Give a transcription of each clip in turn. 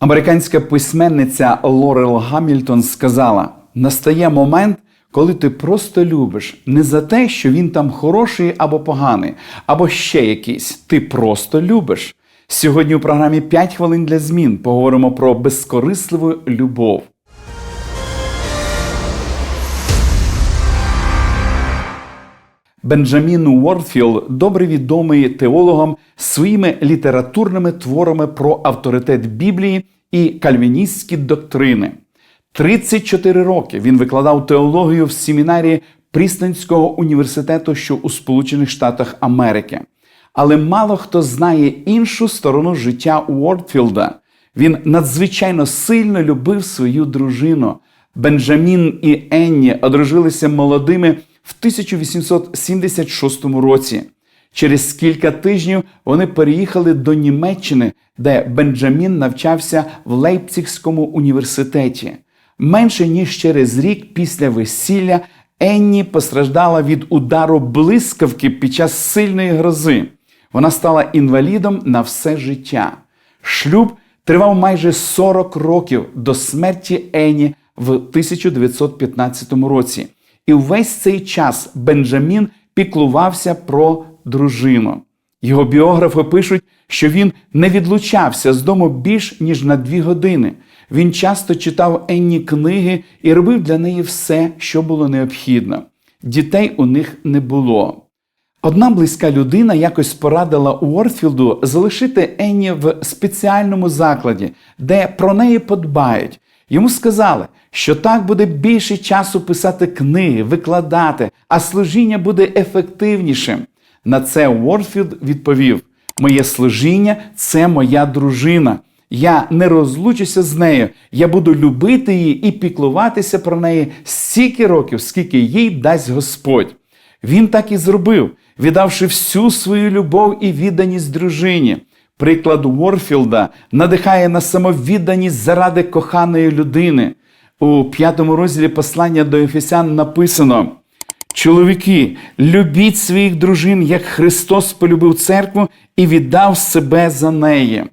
Американська письменниця Лорел Гамільтон сказала: настає момент, коли ти просто любиш не за те, що він там хороший або поганий, або ще якийсь. Ти просто любиш. Сьогодні у програмі «5 хвилин для змін поговоримо про безкорисливу любов. Бенджамін Уордфілд добре відомий теологом своїми літературними творами про авторитет Біблії і кальвіністські доктрини. 34 роки він викладав теологію в семінарії Прістанського університету, що у Сполучених Штатах Америки. Але мало хто знає іншу сторону життя Уордфілда. Він надзвичайно сильно любив свою дружину. Бенджамін і Енні одружилися молодими в 1876 році. Через кілька тижнів вони переїхали до Німеччини, де Бенджамін навчався в Лейпцигському університеті. Менше ніж через рік після весілля Енні постраждала від удару блискавки під час сильної грози. Вона стала інвалідом на все життя. Шлюб тривав майже 40 років до смерті Енні в 1915 році. І весь цей час Бенджамін піклувався про дружину. Його біографи пишуть, що він не відлучався з дому більш ніж на дві години. Він часто читав Енні книги і робив для неї все, що було необхідно. Дітей у них не було. Одна близька людина якось порадила Уортфілду залишити Енні в спеціальному закладі, де про неї подбають. Йому сказали, що так буде більше часу писати книги, викладати, а служіння буде ефективнішим. На це Уортфілд відповів: Моє служіння це моя дружина. Я не розлучуся з нею. Я буду любити її і піклуватися про неї стільки років, скільки їй дасть Господь. Він так і зробив, віддавши всю свою любов і відданість дружині. Приклад Уорфілда надихає на самовідданість заради коханої людини. У п'ятому розділі послання до Ефесян написано: Чоловіки, любіть своїх дружин, як Христос полюбив церкву і віддав себе за неї.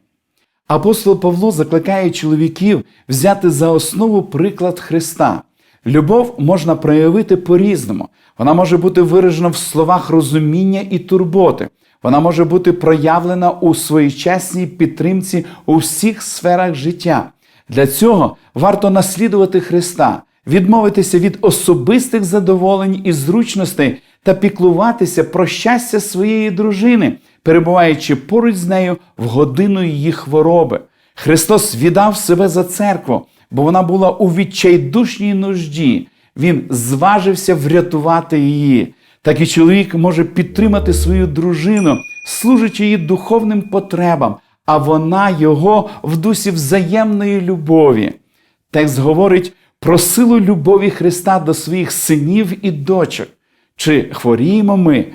Апостол Павло закликає чоловіків взяти за основу приклад Христа. Любов можна проявити по-різному. Вона може бути виражена в словах розуміння і турботи. Вона може бути проявлена у своєчасній підтримці у всіх сферах життя. Для цього варто наслідувати Христа, відмовитися від особистих задоволень і зручностей та піклуватися про щастя своєї дружини, перебуваючи поруч з нею в годину її хвороби. Христос віддав себе за церкву, бо вона була у відчайдушній нужді. Він зважився врятувати її. Так і чоловік може підтримати свою дружину, служачи її духовним потребам, а вона його в дусі взаємної любові. Текст говорить про силу любові Христа до своїх синів і дочок. Чи хворіємо ми,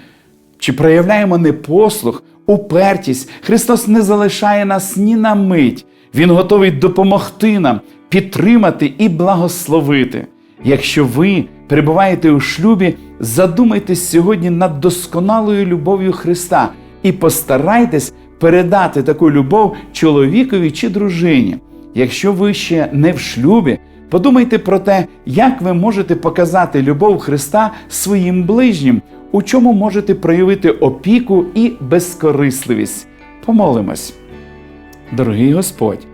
чи проявляємо непослух, упертість, Христос не залишає нас ні на мить. Він готовий допомогти нам, підтримати і благословити. Якщо ви перебуваєте у шлюбі, задумайтесь сьогодні над досконалою любов'ю Христа і постарайтесь передати таку любов чоловікові чи дружині. Якщо ви ще не в шлюбі, подумайте про те, як ви можете показати любов Христа своїм ближнім, у чому можете проявити опіку і безкорисливість. Помолимось. Дорогий Господь,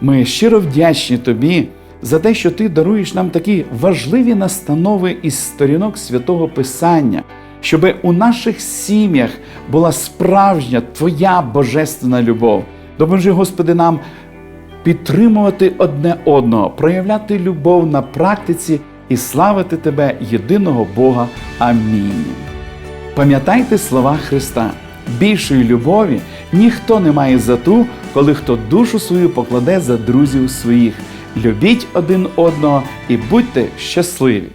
ми щиро вдячні Тобі за те, що Ти даруєш нам такі важливі настанови із сторінок святого Писання, щоб у наших сім'ях була справжня Твоя божественна любов. Допоможи, Господи, нам підтримувати одне одного, проявляти любов на практиці і славити Тебе, єдиного Бога. Амінь. Пам'ятайте слова Христа. Більшої любові ніхто не має за ту, коли хто душу свою покладе за друзів своїх. Любіть один одного і будьте щасливі!